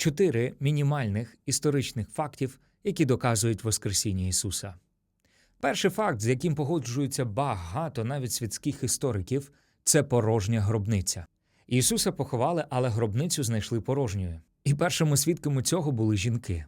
чотири мінімальних історичних фактів, які доказують Воскресіння Ісуса. Перший факт, з яким погоджуються багато навіть світських істориків, це порожня гробниця. Ісуса поховали, але гробницю знайшли порожньою. І першими свідками цього були жінки.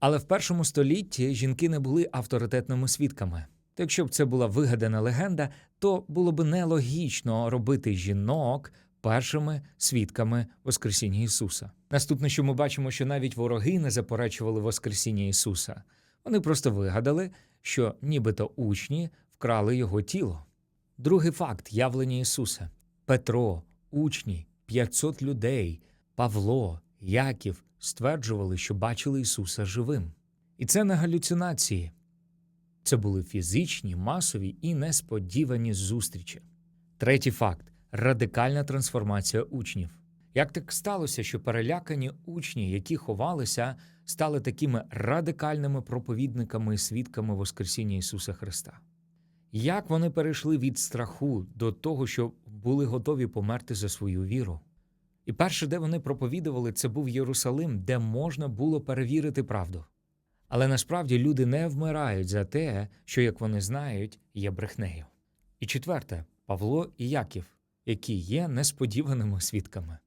Але в першому столітті жінки не були авторитетними свідками. То якщо б це була вигадана легенда, то було б нелогічно робити жінок першими свідками Воскресіння Ісуса. Наступне, що ми бачимо, що навіть вороги не заперечували Воскресіння Ісуса. Вони просто вигадали, що нібито учні вкрали його тіло. Другий факт явлення Ісуса: Петро, учні, 500 людей, Павло, Яків стверджували, що бачили Ісуса живим. І це не галюцинації. Це були фізичні, масові і несподівані зустрічі. Третій факт радикальна трансформація учнів. Як так сталося, що перелякані учні, які ховалися, стали такими радикальними проповідниками і свідками Воскресіння Ісуса Христа? Як вони перейшли від страху до того, що були готові померти за свою віру? І перше, де вони проповідували, це був Єрусалим, де можна було перевірити правду. Але насправді люди не вмирають за те, що, як вони знають, є брехнею. І четверте Павло і Яків, які є несподіваними свідками.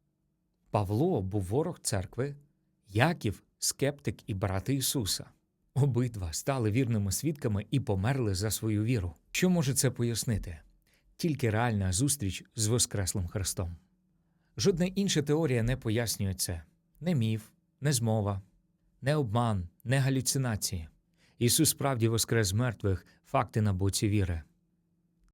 Павло був ворог церкви, Яків скептик і брат Ісуса. Обидва стали вірними свідками і померли за свою віру. Що може це пояснити? Тільки реальна зустріч з Воскреслим Христом. Жодна інша теорія не пояснює це не міф, не змова, не обман, не галюцинації. Ісус справді воскрес мертвих, факти на боці віри.